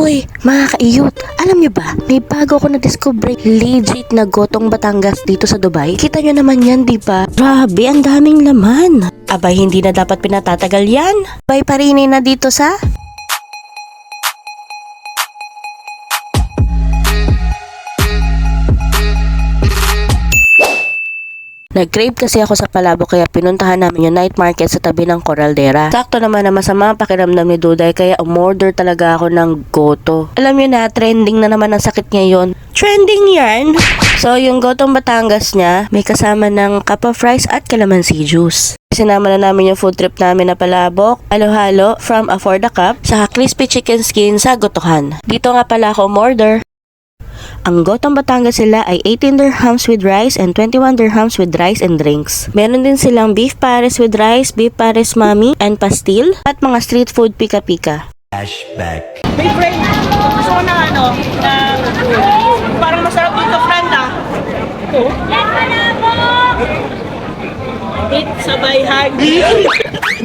Uy, mga kaiyot, alam nyo ba, may bago ako na-discover legit na gotong Batangas dito sa Dubai. Kita nyo naman yan, di ba? Grabe, ang daming laman. Abay, hindi na dapat pinatatagal yan. Abay, parinin na dito sa... Nag-crave kasi ako sa Palabok kaya pinuntahan namin yung night market sa tabi ng Coraldera. Sakto naman na masama ang pakiramdam ni Duday kaya umorder talaga ako ng goto. Alam niyo na, trending na naman ang sakit ngayon. Trending yan! So, yung gotong Batangas niya, may kasama ng cup of rice at calamansi juice. Sinama na namin yung food trip namin na palabok, halo-halo, from a the cup, sa crispy chicken skin sa gotohan. Dito nga pala ako umorder. Ang Gotong Batangas sila ay 18 dirhams with rice and 21 dirhams with rice and drinks. Meron din silang beef pares with rice, beef pares mami, and pastil, at mga street food pika-pika. Flashback. May friend, gusto ko na ano, na parang masarap dito, friend ah. Ito. Eat sabay hagi.